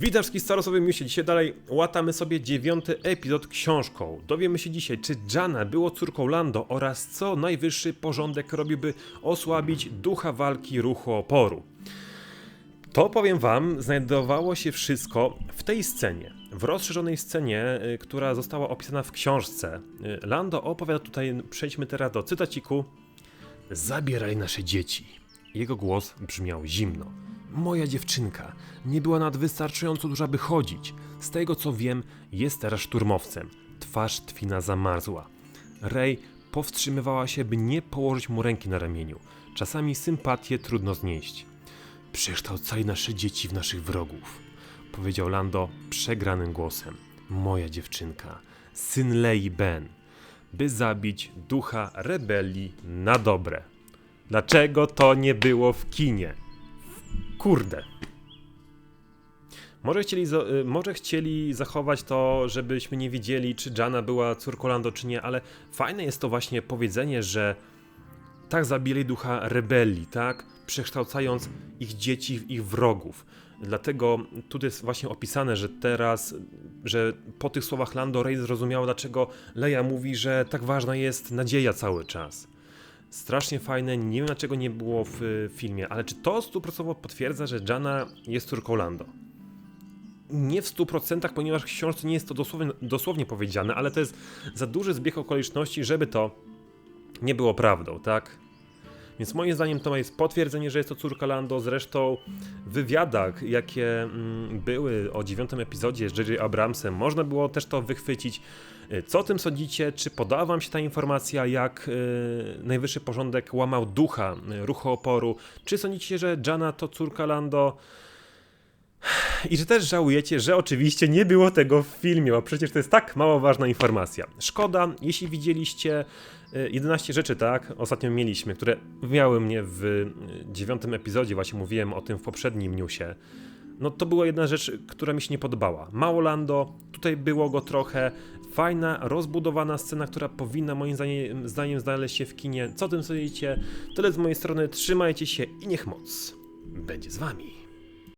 Witam wszystkich starosowym newsie. Dzisiaj dalej łatamy sobie dziewiąty epizod książką. Dowiemy się dzisiaj, czy Jana było córką Lando oraz co najwyższy porządek robiłby osłabić ducha walki ruchu oporu. To powiem wam, znajdowało się wszystko w tej scenie. W rozszerzonej scenie, y, która została opisana w książce. Y, Lando opowiada tutaj, przejdźmy teraz do cytaciku. Zabieraj nasze dzieci. Jego głos brzmiał zimno. Moja dziewczynka nie była nad wystarczająco duża, by chodzić. Z tego co wiem, jest teraz szturmowcem. Twarz Twina zamarzła. Rey powstrzymywała się, by nie położyć mu ręki na ramieniu. Czasami sympatię trudno znieść. Przekształcaj nasze dzieci w naszych wrogów, powiedział Lando przegranym głosem. Moja dziewczynka, syn Lei Ben, by zabić ducha rebelii na dobre. Dlaczego to nie było w kinie? Kurde. Może chcieli, y, może chcieli zachować to, żebyśmy nie wiedzieli, czy Jana była córką Lando, czy nie, ale fajne jest to właśnie powiedzenie, że tak zabili ducha rebelii, tak? Przekształcając ich dzieci w ich wrogów. Dlatego tu jest właśnie opisane, że teraz, że po tych słowach Lando Rey zrozumiała, dlaczego Leia mówi, że tak ważna jest nadzieja cały czas. Strasznie fajne, nie wiem dlaczego nie było w filmie, ale czy to stuprocentowo potwierdza, że Jana jest córką Lando? Nie w 100%, ponieważ w książce nie jest to dosłownie, dosłownie powiedziane, ale to jest za duży zbieg okoliczności, żeby to nie było prawdą, tak? Więc moim zdaniem to jest potwierdzenie, że jest to córka Lando. Zresztą w wywiadach, jakie mm, były o dziewiątym epizodzie z J.J. Abramsem, można było też to wychwycić. Y, Co o tym sądzicie? Czy podoba wam się ta informacja, jak y, najwyższy porządek łamał ducha y, ruchu oporu? Czy sądzicie, że Jana to córka Lando? I czy też żałujecie, że oczywiście nie było tego w filmie, bo przecież to jest tak mało ważna informacja. Szkoda, jeśli widzieliście y, 11 rzeczy, tak, ostatnio mieliśmy, które miały mnie w y, dziewiątym epizodzie, właśnie mówiłem o tym w poprzednim newsie. No to była jedna rzecz, która mi się nie podobała. Mało Lando, tutaj było go trochę. Fajna, rozbudowana scena, która powinna moim zdaniem, zdaniem znaleźć się w kinie. Co tym sądzicie? Tyle z mojej strony, trzymajcie się i niech moc będzie z wami.